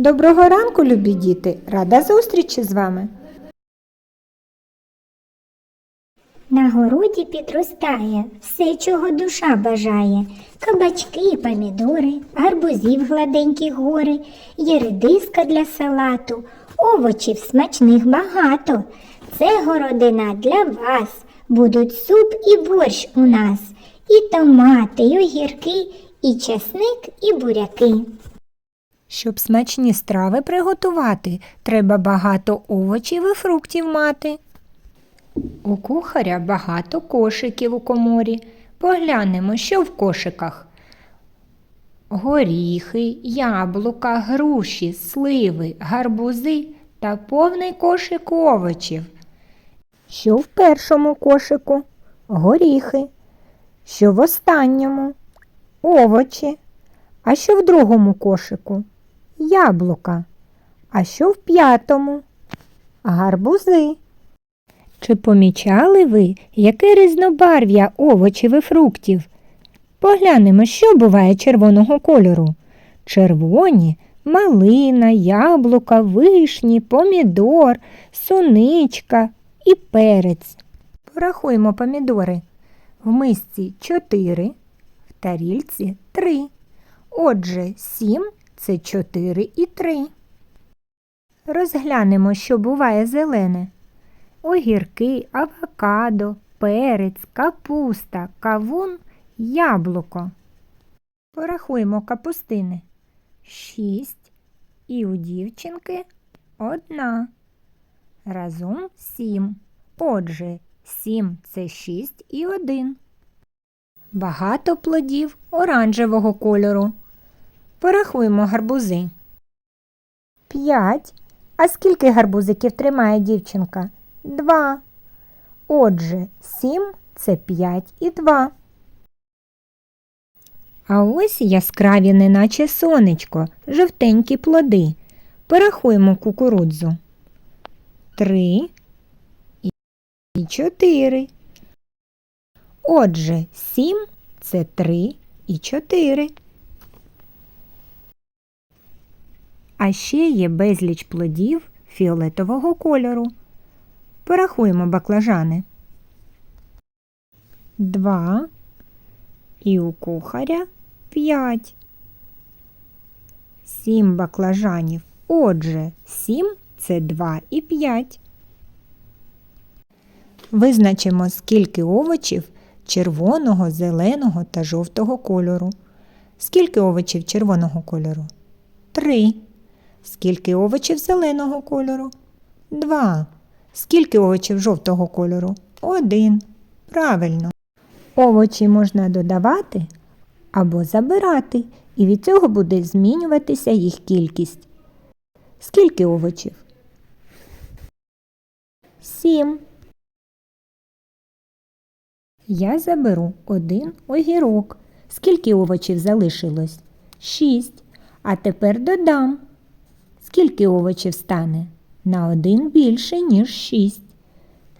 Доброго ранку, любі діти! Рада зустрічі з вами! На городі підростає все, чого душа бажає. Кабачки, і помідори, гарбузів гладенькі гори, є редиска для салату, овочів смачних багато. Це городина для вас. Будуть суп і борщ у нас, і томати, і огірки, і часник, і буряки. Щоб смачні страви приготувати, треба багато овочів і фруктів мати. У кухаря багато кошиків у коморі. Поглянемо, що в кошиках. Горіхи, яблука, груші, сливи, гарбузи та повний кошик овочів. Що в першому кошику? Горіхи. Що в останньому? Овочі. А що в другому кошику? Яблука. А що в п'ятому? Гарбузи. Чи помічали ви, яке різнобарв'я овочів і фруктів? Поглянемо, що буває червоного кольору. Червоні малина, яблука, вишні, помідор, суничка і перець. Порахуємо помідори. В мисці 4, в тарільці 3. Отже, 7 це 4 і 3. Розглянемо, що буває зелене. Огірки, авокадо, перець, капуста, кавун, яблуко. Порахуємо капустини. Шість. І у дівчинки одна. Разом сім. Отже, сім це шість і один. Багато плодів оранжевого кольору. Порахуємо гарбузи. П'ять. А скільки гарбузиків тримає дівчинка? Два. Отже, сім це п'ять і два. А ось яскраві, неначе сонечко, жовтенькі плоди. Порахуємо кукурудзу. Три і чотири. Отже, сім це три і чотири. А ще є безліч плодів фіолетового кольору. Порахуємо баклажани. Два. І у кухаря п'ять. Сім баклажанів. Отже, сім це два і п'ять. Визначимо, скільки овочів червоного, зеленого та жовтого кольору. Скільки овочів червоного кольору? Три. Скільки овочів зеленого кольору? Два. Скільки овочів жовтого кольору? Один. Правильно. Овочі можна додавати або забирати, і від цього буде змінюватися їх кількість. Скільки овочів? Сім. Я заберу один огірок. Скільки овочів залишилось? Шість. А тепер додам. Скільки овочів стане? На один більше, ніж шість.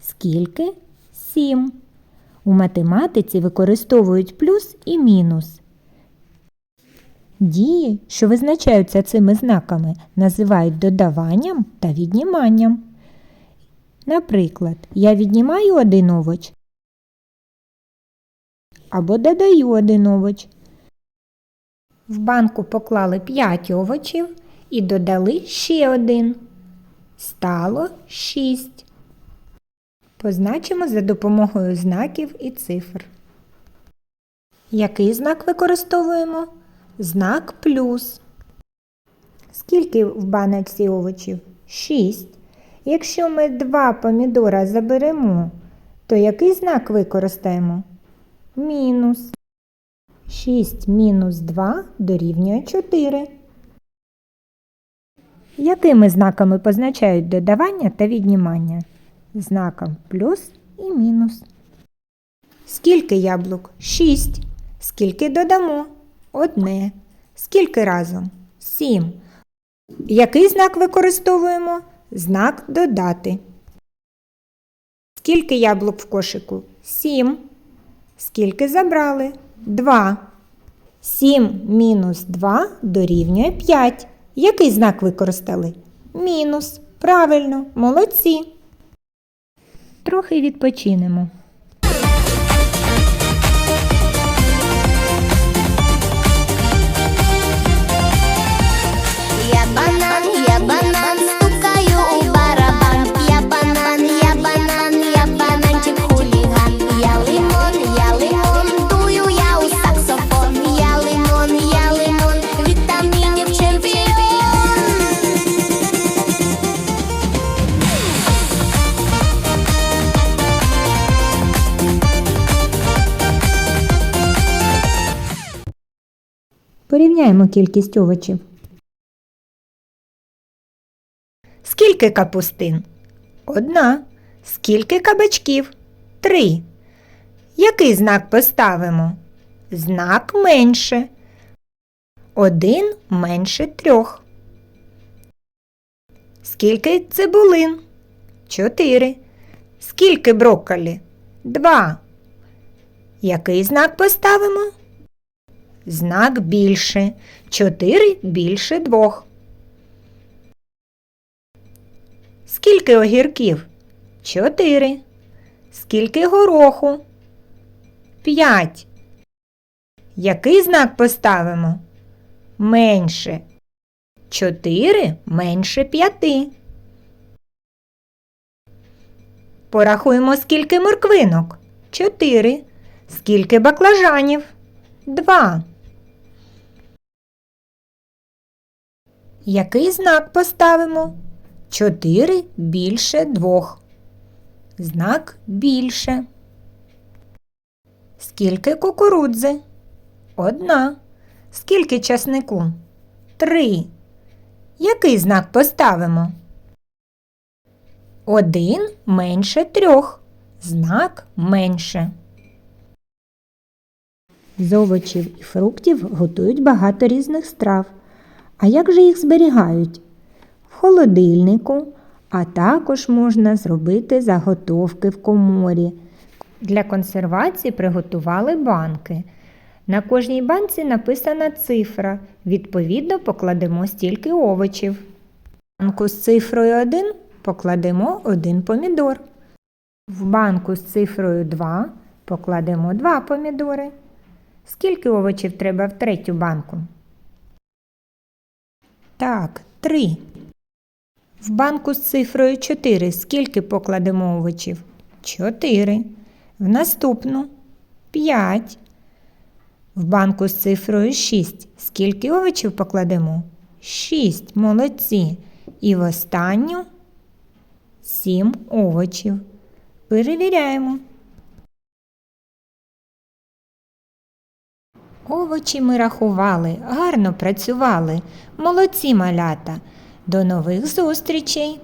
Скільки? Сім. У математиці використовують плюс і мінус. Дії, що визначаються цими знаками, називають додаванням та відніманням. Наприклад, я віднімаю один овоч або додаю один овоч. В банку поклали 5 овочів і додали ще один. Стало 6. Позначимо за допомогою знаків і цифр. Який знак використовуємо? Знак плюс. Скільки в баночці овочів? 6. Якщо ми два помідора заберемо, то який знак використаємо? Мінус. 6 мінус 2 дорівнює 4. Якими знаками позначають додавання та віднімання? Знаком плюс і мінус. Скільки яблук? 6. Скільки додамо? Одне. Скільки разом? 7. Який знак використовуємо? Знак додати. Скільки яблук в кошику? 7. Скільки забрали? 2. 7 мінус 2 дорівнює 5. Який знак використали? Мінус. Правильно, молодці. Трохи відпочинемо. Порівняємо кількість овочів. Скільки капустин? Одна. Скільки кабачків? Три. Який знак поставимо? Знак менше. Один менше трьох. Скільки цибулин? Чотири. Скільки брокколі? Два. Який знак поставимо? Знак більше. Чотири більше двох. Скільки огірків? Чотири. Скільки гороху? П'ять. Який знак поставимо? Менше. Чотири менше п'яти. Порахуємо, скільки морквинок. Чотири. Скільки баклажанів? Два. Який знак поставимо? Чотири більше двох. Знак більше. Скільки кукурудзи? Одна. Скільки часнику? Три. Який знак поставимо? Один менше трьох. Знак менше. З овочів і фруктів готують багато різних страв. А як же їх зберігають? В холодильнику, а також можна зробити заготовки в коморі. Для консервації приготували банки. На кожній банці написана цифра. Відповідно, покладемо стільки овочів. В банку з цифрою 1 покладемо один помідор. В банку з цифрою 2 покладемо 2 помідори. Скільки овочів треба в третю банку? Так, 3. В банку з цифрою 4 скільки покладемо овочів? 4. В наступну 5. В банку з цифрою 6 скільки овочів покладемо? 6. Молодці. І в останню 7 овочів. Перевіряємо. Овочі ми рахували, гарно працювали. Молодці малята. До нових зустрічей!